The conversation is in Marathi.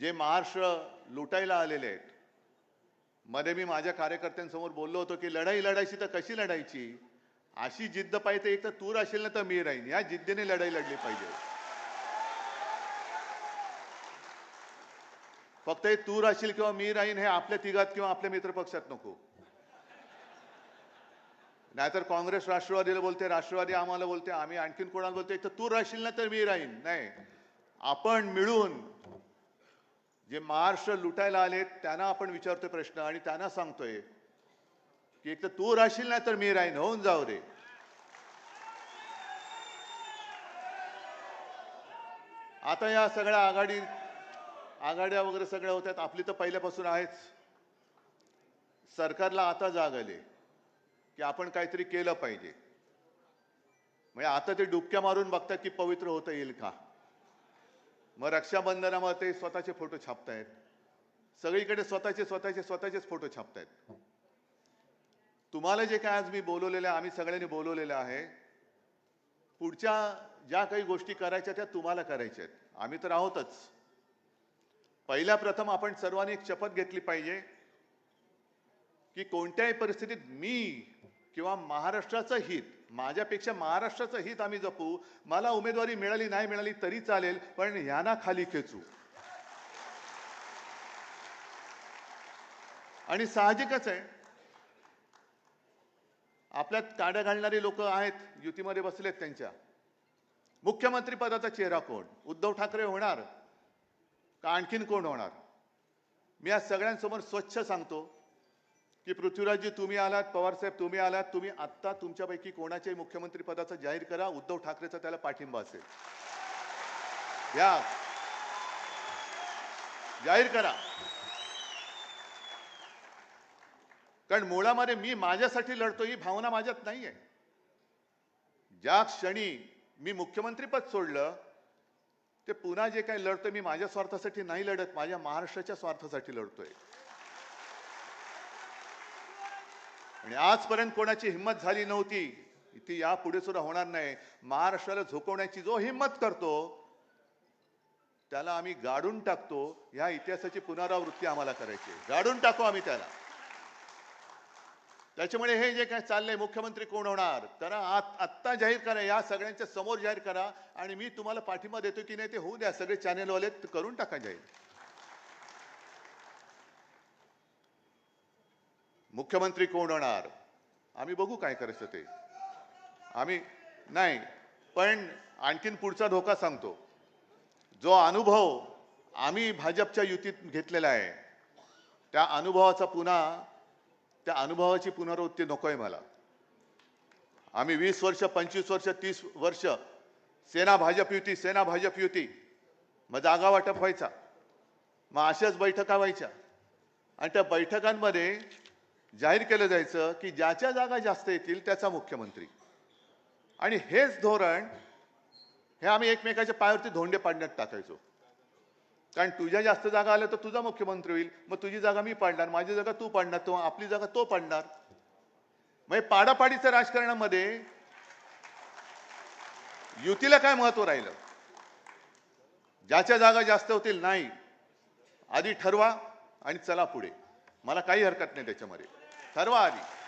जे महाराष्ट्र लुटायला आलेले आहेत मध्ये मी माझ्या कार्यकर्त्यांसमोर बोललो होतो की लढाई लढायची तर कशी लढायची? अशी जिद्द पाहिजे एक तर तूर असेल ना तर मी राहीन. या जिद्दीने लढाई लढली पाहिजे. फक्त हे तूर असेल किंवा मी राहीन हे आपल्या तिघात किंवा आपल्या मित्रपक्षात नको. नाहीतर काँग्रेस राष्ट्रवादीला बोलते राष्ट्रवादी आम्हाला बोलते आम्ही आणखीन कोणाला बोलते? एक तर तू राहशील ना तर मी राहीन. नाही. आपण मिळून जे महाराष्ट्र लुटायला आले त्यांना आपण विचारतोय प्रश्न आणि त्यांना सांगतोय की एक तर तू राहशील ना तर मी राहीन होऊन जाऊ रे आता या सगळ्या आघाडी आघाड्या वगैरे सगळ्या होत्यात आपली तर पहिल्यापासून आहेच. सरकारला आता जाग आली की आपण काहीतरी केलं पाहिजे. म्हणजे आता ते डुबक्या मारून बघतात की पवित्र होता येईल का? मग रक्षाबंधनामध्ये स्वतःचे फोटो छापतायत. सगळीकडे स्वतःचे स्वतःचे स्वतःचेच फोटो छापतायत. तुम्हाला जे काय आज मी बोलवलेलं आहे आम्ही सगळ्यांनी बोलवलेलं आहे पुढच्या ज्या काही गोष्टी करायच्या त्या तुम्हाला करायच्या आहेत. आम्ही तर आहोतच. पहिल्या प्रथम आपण सर्वांनी एक शपथ घेतली पाहिजे की कोणत्याही परिस्थितीत मी किंवा महाराष्ट्राचं हित माझ्यापेक्षा महाराष्ट्राचं हित आम्ही जपू. मला उमेदवारी मिळाली नाही मिळाली तरी चालेल पण यांना खाली खेचू. आणि साहजिकच आहे. आपल्यात काड्या घालणारी लोक आहेत युतीमध्ये बसलेत त्यांच्या. मुख्यमंत्री पदाचा चेहरा कोण? उद्धव ठाकरे होणार. का आणखीन कोण होणार? मी आज सगळ्यांसमोर स्वच्छ सांगतो. की पृथ्वीराजजी तुम्ही आलात पवारसाहेब तुम्ही आलात तुम्ही आत्ता तुमच्यापैकी कोणाच्याही मुख्यमंत्री पदाचा जाहीर करा उद्धव ठाकरेचा त्याला पाठिंबा असेल. या. जाहीर करा. कारण मुळामध्ये मी माझ्यासाठी लढतो ही भावना माझ्यात नाहीये. ज्या क्षणी मी मुख्यमंत्रीपद सोडलं ते पुन्हा जे काही लढतोय मी माझ्या स्वार्थासाठी नाही लढत माझ्या महाराष्ट्राच्या स्वार्थासाठी लढतोय. आणि आजपर्यंत कोणाची हिंमत झाली नव्हती ती यापुढे सुद्धा होणार नाही. महाराष्ट्राला झोकवण्याची जो हिंमत करतो त्याला आम्ही गाडून टाकतो. ह्या इतिहासाची पुनरावृत्ती आम्हाला करायची आहे. गाडून टाकू आम्ही त्याला. त्याच्यामुळे हे जे काय चाललंय मुख्यमंत्री कोण होणार? तर आत- आत्ता जाहीर करा या सगळ्यांच्या समोर जाहीर करा. आणि मी तुम्हाला पाठिंबा देतो की नाही ते होऊ द्या. सगळे चॅनेलवाले करून टाका जाहीर. मुख्यमंत्री कोण होणार? आम्ही बघू काय करायचं ते. आम्ही नाही पण आणखीन पुढचा धोका सांगतो. जो अनुभव आम्ही भाजपच्या युतीत घेतलेला आहे त्या अनुभवाचा पुन्हा त्या अनुभवाची पुनरावृत्ती नको आहे मला. आम्ही वीस वर्ष पंचवीस वर्ष तीस वर्ष सेना भाजप युती सेना भाजप युती मग जागा वाटप व्हायचा. मग अशाच बैठका व्हायच्या. आणि त्या बैठकांमध्ये जाहीर केलं जायचं की ज्याच्या जागा जास्त येतील त्याचा मुख्यमंत्री. आणि हेच धोरण हे आम्ही एकमेकाच्या पायावरती धोंडे पाडण्यात टाकायचो. कारण तुझ्या जास्त जागा आल्या तर तुझा मुख्यमंत्री होईल मग तुझी जागा मी पाडणार माझी जागा तू पाडणार तो आपली जागा तो पाडणार. म्हणजे पाडापाडीच्या राजकारणामध्ये युतीला काय महत्त्व राहिलं? ज्याच्या जागा जास्त होतील नाही. आधी ठरवा आणि चला पुढे. मला काही हरकत नाही त्याच्यामध्ये. ठरवा आधी